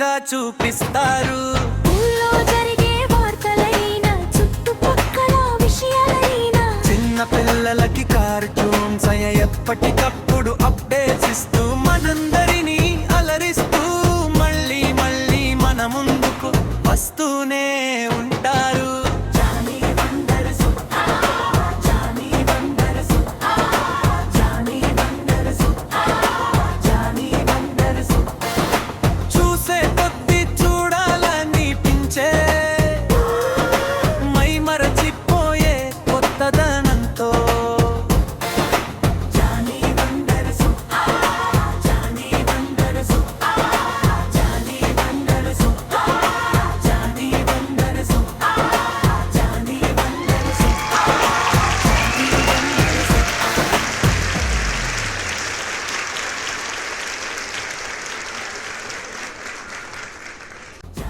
చూపిస్తారు. చుట్టుపక్కల విషయాలైనా. చిన్న పిల్లలకి కార్టూన్స్ అయ ఎప్పటికప్పుడు అప్డేట్స్ ఇస్తూ మనందరినీ అలరిస్తూ మళ్ళీ మళ్ళీ మన ముందుకు వస్తూనే ఉంటారు.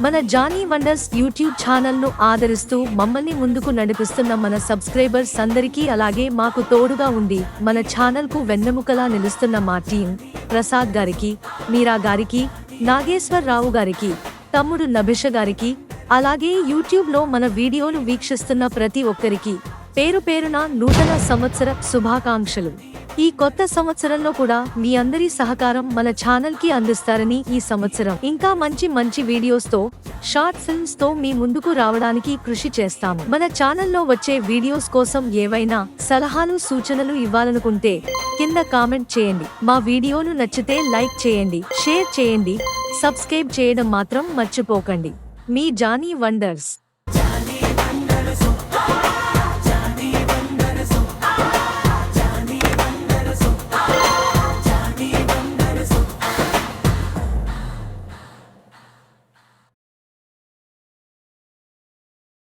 మన జానీ వండర్స్ యూట్యూబ్ ఛానల్ను ఆదరిస్తూ మమ్మల్ని ముందుకు నడిపిస్తున్న మన సబ్స్క్రైబర్స్ అందరికీ అలాగే మాకు తోడుగా ఉండి మన ఛానల్కు వెన్నెముకలా నిలుస్తున్న మా టీం ప్రసాద్ గారికి మీరా గారికి నాగేశ్వరరావు గారికి తమ్ముడు నభిష గారికి అలాగే యూట్యూబ్లో మన వీడియోలు వీక్షిస్తున్న ప్రతి ఒక్కరికి పేరు పేరున నూతన సంవత్సర శుభాకాంక్షలు. ఈ కొత్త సంవత్సరంలో కూడా మీ అందరి సహకారం మన ఛానల్కి అందిస్తారని ఈ సంవత్సరం. ఇంకా మంచి మంచి వీడియోస్తో షార్ట్ ఫిల్మ్స్తో మీ ముందుకు రావడానికి కృషి చేస్తాము. మన ఛానల్లో వచ్చే వీడియోస్ కోసం ఏవైనా సలహాలు సూచనలు ఇవ్వాలనుకుంటే కింద కామెంట్ చేయండి. మా వీడియోను నచ్చితే లైక్ చేయండి షేర్ చేయండి సబ్స్క్రైబ్ చేయడం మాత్రం మర్చిపోకండి. మీ జానీ వండర్స్.